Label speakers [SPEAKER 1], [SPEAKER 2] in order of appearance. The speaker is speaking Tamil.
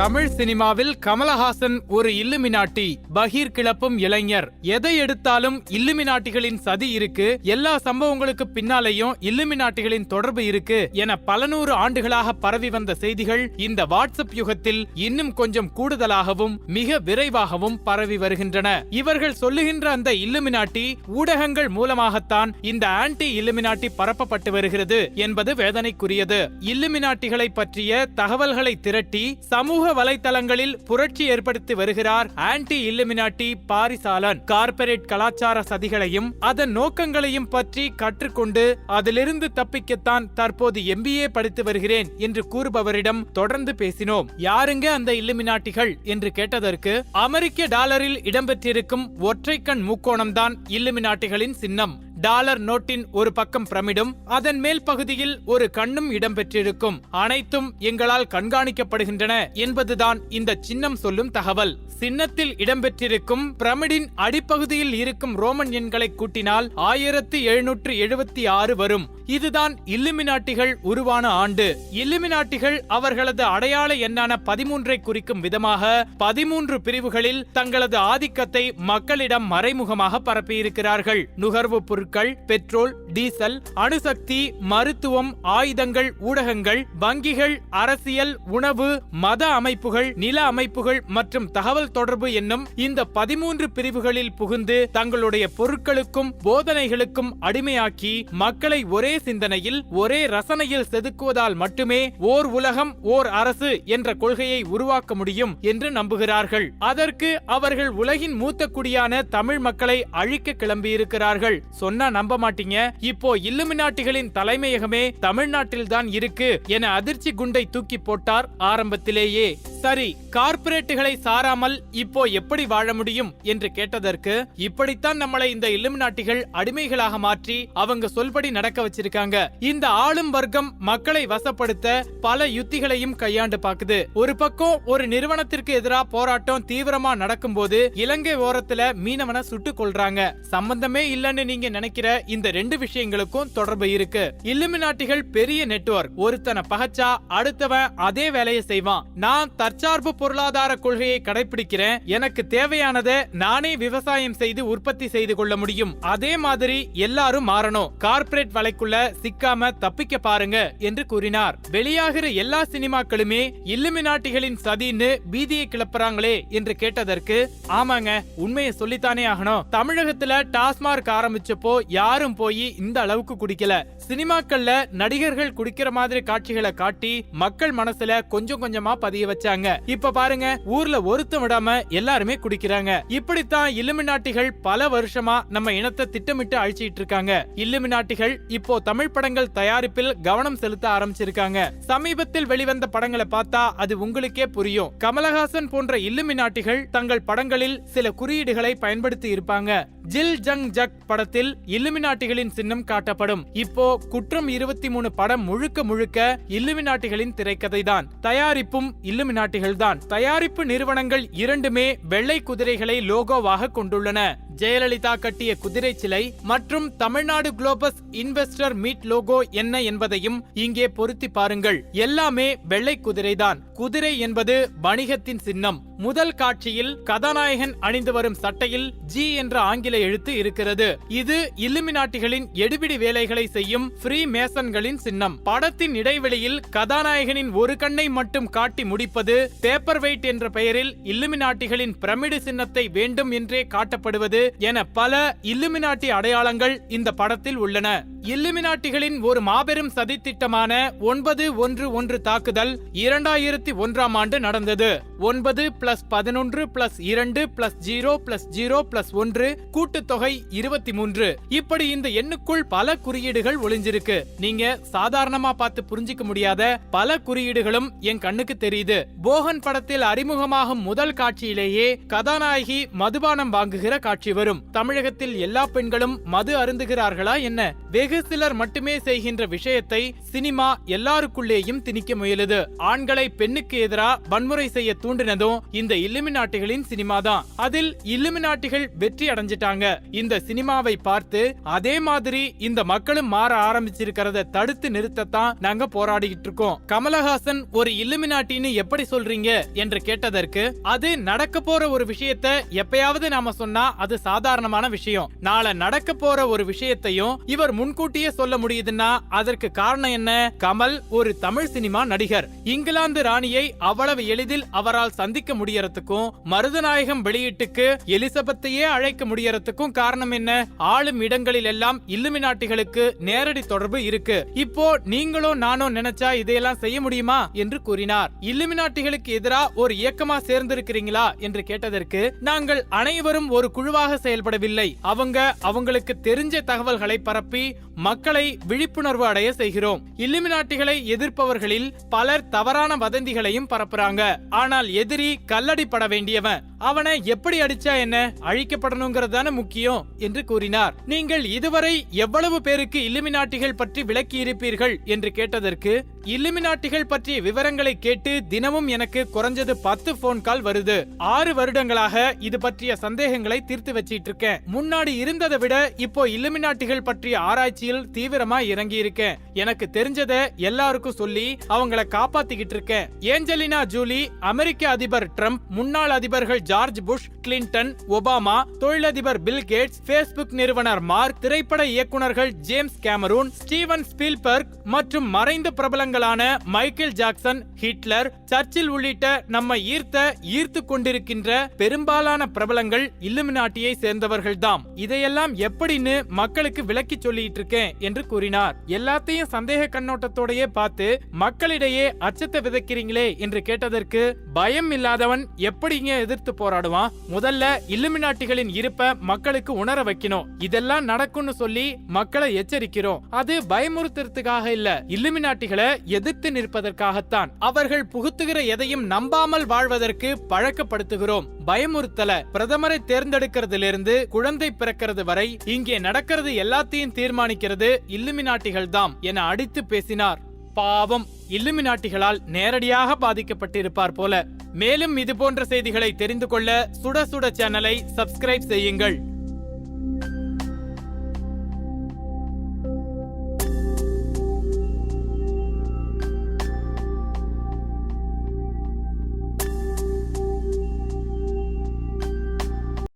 [SPEAKER 1] தமிழ் சினிமாவில் கமலஹாசன் ஒரு இல்லுமினாட்டி பகீர் கிளப்பும் இளைஞர். எதை எடுத்தாலும் இல்லுமினாட்டிகளின் சதி இருக்கு எல்லா சம்பவங்களுக்கு பின்னாலேயும் இல்லுமினாட்டிகளின் தொடர்பு இருக்கு என பல நூறு ஆண்டுகளாக பரவி வந்த செய்திகள் இந்த வாட்ஸ்அப் யுகத்தில் இன்னும் கொஞ்சம் கூடுதலாகவும் மிக விரைவாகவும் பரவி வருகின்றன. இவர்கள் சொல்லுகின்ற அந்த இல்லுமினாட்டி ஊடகங்கள் மூலமாகத்தான் இந்த ஆன்டி இல்லுமினாட்டி பரப்பப்பட்டு வருகிறது என்பது வேதனைக்குரியது. இல்லுமினாட்டிகளை பற்றிய தகவல்களை திரட்டி சமூக வலைத்தளங்களில் புரட்சி ஏற்படுத்தி வருகிறார் ஆன்டி இல்லுமினாட்டி பாரிசாலன். கார்ப்பரேட் கலாச்சார சதிகளையும் அதன் நோக்கங்களையும் பற்றி கற்றுக்கொண்டு அதிலிருந்து தப்பிக்கத்தான் தற்போது எம்பிஏ படித்து வருகிறேன் என்று கூறுபவரிடம் தொடர்ந்து பேசினோம். யாருங்க அந்த இல்லுமினாட்டிகள் என்று கேட்டதற்கு அமெரிக்க டாலரில் இடம்பெற்றிருக்கும் ஒற்றைக்கண் முக்கோணம்தான் இல்லுமினாட்டிகளின் சின்னம். டாலர் நோட்டின் ஒரு பக்கம் பிரமிடும் அதன் மேல் பகுதியில் ஒரு கண்ணும் இடம்பெற்றிருக்கும். அனைத்தும் எங்களால் கண்காணிக்கப்படுகின்றன என்பதுதான் இந்த சின்னம் சொல்லும் தகவல். சின்னத்தில் இடம்பெற்றிருக்கும் பிரமிடின் அடிப்பகுதியில் இருக்கும் ரோமன் எண்களை கூட்டினால் ஆயிரத்து எழுநூற்று எழுபத்தி ஆறு வரும். இதுதான் இல்லுமினாட்டிகள் உருவான ஆண்டு. இல்லுமினாட்டிகள் அவர்களது அடையாள எண்ணான பதிமூன்றை குறிக்கும் விதமாக பதிமூன்று பிரிவுகளில் தங்களது ஆதிக்கத்தை மக்களிடம் மறைமுகமாக பரப்பியிருக்கிறார்கள். நுகர்வு பொருட்கள் பெட்ரோல் டீசல் அணுசக்தி மருத்துவம் ஆயுதங்கள் ஊடகங்கள் வங்கிகள் அரசியல் உணவு மத அமைப்புகள் நில அமைப்புகள் மற்றும் தகவல் தொடர்பு என்னும் இந்த பதிமூன்று பிரிவுகளில் புகுந்து தங்களுடைய பொருட்களுக்கும் போதனைகளுக்கும் அடிமையாக்கி மக்களை ஒரே சிந்தனையில் ஒரே ரசனையில் செதுக்குவதால் மட்டுமே ஓர் உலகம் ஓர் அரசு என்ற கொள்கையை உருவாக்க முடியும் என்று நம்புகிறார்கள். அதற்கு அவர்கள் உலகின் மூத்த குடியான தமிழ் மக்களை அழிக்க கிளம்பியிருக்கிறார்கள். சொன்ன நம்ப மாட்டீங்க? இப்போ இல்லுமினாட்டிகளின் தலைமையகமே தமிழ்நாட்டில் தான் இருக்கு என அதிர்ச்சி குண்டை தூக்கி போட்டார் ஆரம்பத்திலேயே. சரி கார்ப்பரேட்டுகளை சாராமல் இப்போ எப்படி வாழ முடியும் என்று கேட்டதற்கு இப்படித்தான் நம்மளை இந்த இல்லுமினாட்டிகள் அடிமைகளாக மாற்றி அவங்க சொல்படி நடக்க வச்சிருக்காங்க. இந்த ஆளும் வர்க்கம் மக்களை வசப்படுத்த பல யுத்திகளையும் கையாண்டு பாக்குது. ஒரு பக்கம் ஒரு நிறுவனத்திற்கு எதிராக போராட்டம் தீவிரமா நடக்கும் போது இலங்கை ஓரத்துல மீனவனை சுட்டுக் கொள்றாங்க சம்பந்தமே இல்லைன்னு நீங்க நினைக்கிற இந்த ரெண்டு விஷயங்களுக்கும் தொடர்பு இருக்கு. இல்லுமினாட்டிகள் பெரிய நெட்வொர்க் ஒருத்தனை பகச்சா அடுத்தவன் அதே வேலையை செய்வான். நான் தற்சார்பு பொருளாதார கொள்கையை கடைபிடிக்கிறேன் எனக்கு தேவையானதை நானே விவசாயம் செய்து உற்பத்தி செய்து கொள்ள முடியும். அதே மாதிரி எல்லாரும் மாறணும். கார்ப்பரேட் வலைக்குள்ள சிக்காம தப்பிக்க பாருங்க என்று கூறினார். வெளியாகிற எல்லா சினிமாக்களுமே இல்லுமினாட்டிகளின் சதின்னு பீதியை கிளப்புறாங்களே என்று கேட்டதற்கு ஆமாங்க உண்மையை சொல்லித்தானே ஆகணும். தமிழகத்துல டாஸ்மார்க் ஆரம்பிச்சப்போ யாரும் போய் இந்த அளவுக்கு குடிக்கல. சினிமாக்கள்ல நடிகர்கள் குடிக்கிற மாதிரி காட்சிகளை காட்டி மக்கள் மனசுல கொஞ்சம் கொஞ்சமா பதிய வச்சாங்க. இப்ப பாருங்க ஊர்ல ஒருத்தம் விடாம எல்லாருமே குடிக்கிறாங்க. இப்படித்தான் இல்லுமினாட்டிகள் பல வருஷமா நம்ம இனத்தை திட்டமிட்டு அழிச்சிட்டு இருக்காங்க. இல்லுமினாட்டிகள் இப்போ தமிழ் படங்கள் தயாரிப்பில் கவனம் செலுத்த ஆரம்பிச்சிருக்காங்க. சமீபத்தில் வெளிவந்த படங்களை பார்த்தா அது உங்களுக்கே புரியும். கமலஹாசன் போன்ற இல்லுமினாட்டிகள் தங்கள் படங்களில் சில குறியீடுகளை பயன்படுத்தி இருப்பாங்க. ஜில் ஜங் ஜக் படத்தில் இல்லுமினாட்டிகளின் சின்னம் காட்டப்படும். இப்போ குற்றம் இருபத்தி மூணு படம் முழுக்க முழுக்க இல்லுமினாட்டிகளின் திரைக்கதை தான் தயாரிப்பும் இல்லுமினாட்டிகள் தான் தயாரிப்பு நிறுவனங்கள் இரண்டுமே வெள்ளை குதிரைகளை லோகோவாக கொண்டுள்ளன. ஜெயலலிதா கட்டிய குதிரை சிலை மற்றும் Tamil Nadu global investor meet logo என்ன என்பதையும் இங்கே பொருத்தி பாருங்கள். எல்லாமே வெள்ளை குதிரைதான். குதிரை என்பது வணிகத்தின் சின்னம். முதல் காட்சியில் கதாநாயகன் அணிந்து வரும் சட்டையில் ஜி என்ற ஆங்கில எழுத்து இருக்கிறது. இது இல்லுமினாட்டிகளின் எடுபிடி வேலைகளை செய்யும் ஃப்ரீ மேசன்களின் சின்னம். படத்தின் இடைவெளியில் கதாநாயகனின் ஒரு கண்ணை மட்டும் காட்டி முடிப்பது பேப்பர் வெயிட் என்ற பெயரில் இல்லுமினாட்டிகளின் பிரமிடு சின்னத்தை வேண்டும் என்றே காட்டப்படுவது என பல இல்லுமினாட்டி அடையாளங்கள் இந்த படத்தில் உள்ளன. இல்லுமினாட்டிகளின் ஒரு மாபெரும் சதித்திட்டமான ஒன்பது ஒன்று ஒன்று தாக்குதல் இரண்டாயிரத்தி ஒன்றாம் ஆண்டு நடந்தது. ஒன்பது பிளஸ் பதினொன்று பிளஸ் இரண்டு plus zero plus zero plus ஒன்று கூட்டுத்தொகை இருபத்தி மூன்று. இப்படி இந்த எண்ணுக்குள் பல குறியீடுகள் ஒளிஞ்சிருக்கு. நீங்க சாதாரணமா பார்த்து புரிஞ்சிக்க முடியாத பல குறியீடுகளும் என் கண்ணுக்கு தெரியுது. போகன் படத்தில் அறிமுகமாகும் முதல் காட்சியிலேயே கதாநாயகி மதுபானம் வாங்குகிற காட்சி வரும். தமிழகத்தில் எல்லா பெண்களும் மது அருந்துகிறார்களா என்ன? வெகு சிலர் மட்டுமே செய்கின்ற விஷயத்தை சினிமா எல்லாருக்குள்ளேயும் திணிக்க முயலுது. ஆண்களை பெண்ணுக்கு எதிரா வன்முறை செய்ய தூண்டினதும் இந்த இல்லுமினாட்டிகளின் சினிமா தான் அதில் இல்லுமினாட்டிகள் வெற்றி அடைஞ்சிட்டாங்க. இந்த சினிமாவை பார்த்து அதே மாதிரி இந்த மக்களும் மாற ஆரம்பிச்சிருக்கிறத தடுத்து நிறுத்தத்தான் நாங்க போராடிக்கிட்டு இருக்கோம். கமலஹாசன் ஒரு இல்லுமினாட்டின்னு எப்படி சொல்றீங்க? என்று கேட்டதற்கு அது நடக்க போற ஒரு விஷயத்த எப்பயாவது நாம சொன்னா அது சாதாரணமான விஷயம். நாளை நடக்க போற ஒரு விஷயத்தையும் இவர் முன்கூட்டியே சொல்ல முடியுதுன்னா அதற்கு காரணம் என்ன? கமல் ஒரு தமிழ் சினிமா நடிகர். இங்கிலாந்து ராணியை அவ்வளவு எளிதில் அவரால் சந்திக்க முடியறதுக்கும் மருதநாயகம் வெளியீட்டுக்கு எலிசபெத்தையே அழைக்க முடியறதுக்கும் காரணம் என்ன? ஆளும் இடங்களில் எல்லாம் இல்லுமினாட்டிகளுக்கு நேரடி தொடர்பு இருக்கு. இப்போ நீங்களும் நானும் நினைச்சா இதையெல்லாம் செய்ய முடியுமா? என்று கூறினார். இல்லுமினாட்டிகளுக்கு எதிரா ஒரு இயக்கமா சேர்ந்திருக்கிறீங்களா? என்று கேட்டதற்கு நாங்கள் அனைவரும் ஒரு குழுவாக செயல்படவில்லை. அவங்க அவங்களுக்கு தெரிஞ்ச தகவல்களை பரப்பி மக்களை விழிப்புணர்வு அடைய செய்கிறோம். இல்லுமினாட்டிகளை எதிர்ப்பவர்களில் பலர் தவறான வதந்திகளையும் பரப்புறாங்க. ஆனால் எதிரி கல்லடிப்பட வேண்டியவன். அவனை எப்படி அடிச்சா என்ன? அழிக்கப்படணுங்கிறது தானே முக்கியம் என்று கூறினார். நீங்கள் இதுவரை எவ்வளவு பேருக்கு இல்லுமினாட்டிகள் பற்றி விளக்கி இருப்பீர்கள் என்று கேட்டதற்கு இல்லுமினாட்டிகள் பற்றிய விவரங்களை கேட்டு தினமும் எனக்கு குறைஞ்சது பத்து போன் கால் வருது. ஆறு வருடங்களாக இது பற்றிய சந்தேகங்களை தீர்த்து வச்சிட்டு இருக்கேன் முன்னாடி இருந்ததை விட இப்போ இல்லுமினாட்டிகள் பற்றிய ஆராய்ச்சியில் தீவிரமா இறங்கி இருக்கேன் எனக்கு தெரிஞ்சத எல்லாருக்கும் சொல்லி அவங்கள காப்பாத்திக்கிட்டு இருக்கேன் ஏஞ்சலினா ஜூலி அமெரிக்க அதிபர் ட்ரம்ப் முன்னாள் அதிபர்கள் ஜார்ஜ் புஷ் கிளின்டன் ஒபாமா தொழிலதிபர் பில் கேட்ஸ் பேஸ்புக் நிறுவனர் மார்க் திரைப்பட இயக்குனர்கள் ஜேம்ஸ் கேமரூன் ஸ்டீவன் ஸ்பீல்பர்க் மற்றும் மறைந்த பிரபலங்களான மைக்கேல் ஜாக்சன் ஹிட்லர் சர்ச்சில் உள்ளிட்ட நம்ம ஈர்த்த ஈர்த்து கொண்டிருக்கின்ற பெரும்பாலான பிரபலங்கள் இல்லுமினாட்டியை சேர்ந்தவர்கள்தாம். இதையெல்லாம் எப்படின்னு மக்களுக்கு விளக்கி சொல்லிட்டு இருக்கேன் என்று கூறினார். எல்லாத்தையும் சந்தேக கண்ணோட்டத்தோடையே பார்த்து மக்களிடையே அச்சத்தை விதைக்கிறீங்களே என்று கேட்டதற்கு பயம் இல்லாதவன் எப்படிங்க எதிர்த்து போராடுவான். முதல்ல இல்லுமினாட்டிகளின் இருப்ப மக்களுக்கு உணர வைக்கணும். இதெல்லாம் நடக்கும்னு சொல்லி மக்களை எச்சரிக்கிறோம். அது பயமுறுத்துறதுக்காக இல்ல. இல்லுமினாட்டிகளை எதிர்த்து நிற்பதற்காகத்தான். அவர்கள் புகுத்துகிற எதையும் நம்பாமல் வாழ்வதற்கு பழக்கப்படுத்துகிறோம். பயமுறுத்தல. பிரதமரை தேர்ந்தெடுக்கிறதிலிருந்து குழந்தை பிறக்கிறது வரை இங்கே நடக்கிறது எல்லாத்தையும் தீர்மானிக்கிறது இல்லுமினாட்டிகள் தாம் என அடித்து பேசினார். பாவம் இல்லுமினாட்டிகளால் நேரடியாக பாதிக்கப்பட்டிருப்பார் போல. மேலும் இது போன்ற செய்திகளை தெரிந்து கொள்ள சுட சுட சேனலை சப்ஸ்கிரைப் செய்யுங்கள்.